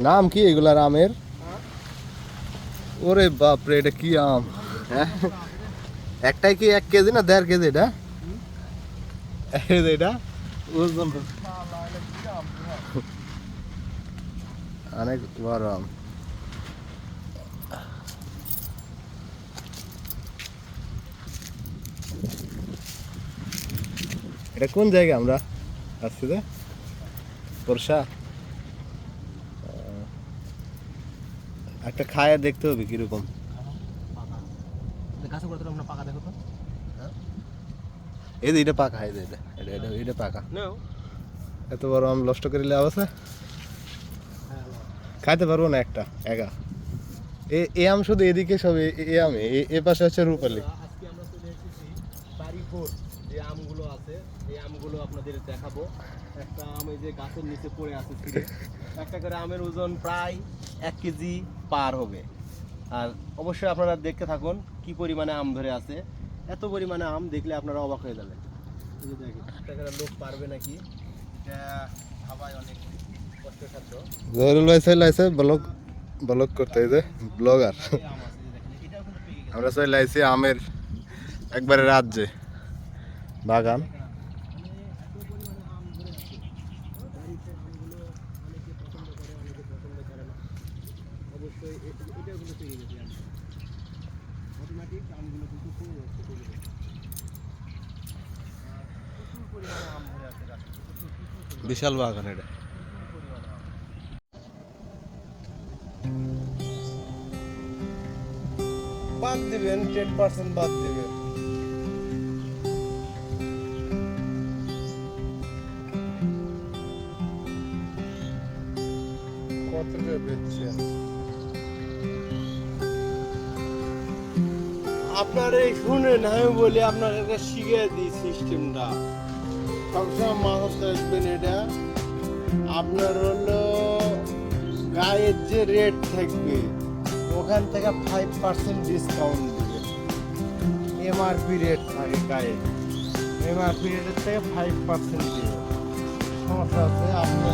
নাম কি এগুলার আমের ওরে বাপরে এটা কি আম? হ্যাঁ? একটাই কি এক কেজি না দেড় কেজি এটা? এটা? ওজন। অনেক বড় আম। এটা কোন জায়গা আমরা আসছি যে বর্ষা? একটা খায় দেখতে হবে কীরকম। পাকা দেখো তো। এই যে এটা পাকা এই যে এটা এটা এটা এটা পাকা। এত বড় আম নষ্ট করে লাভ আছে? খাইতে পারব না একটা একা। এ এ আম শুধু এদিকে সব এ- এ আমে এ- পাশে হচ্ছে রূপালি। আজকে যে আমগুলো আছে এই আমগুলো আপনাদের দেখাবো। একটা আম এই যে গাছের নিচে পড়ে আছে। একটা করে আমের ওজন প্রায় এক কেজি পার হবে। আর অবশ্যই আপনারা দেখতে থাকুন কি পরিমাণে আম ধরে আছে। এত পরিমাণে আম দেখলে আপনারা অবাক হয়ে যাবেন। একটা করে লোক পারবে নাকি? এটা অনেক কষ্টসাধ্য। জহরুল ভাই ব্লগ ব্লগ করতে যে ব্লগার। আমরা চলে আসছি আমের একবারে রাজ্যে। বাগান। বিশাল বাগান এটা। বাদ দিবেন টেন পার্সেন্ট বাদ দিবেন। কত করে বেচছেন? আপনার এই শুনেন, আমি বলি আপনার একটা শিখিয়ে দিই সিস্টেমটা। সবসময় মাথাতে রাখবেন এটা। আপনার হলো গায়ের যে রেট থাকবে, ওখান থেকে ফাইভ পার্সেন্ট ডিসকাউন্ট দেবে। এমআরপি রেট থাকে গায়ে। এমআরপি রেটের থেকে ফাইভ পার্সেন্ট দেবে। সমস্যা আছে আপনার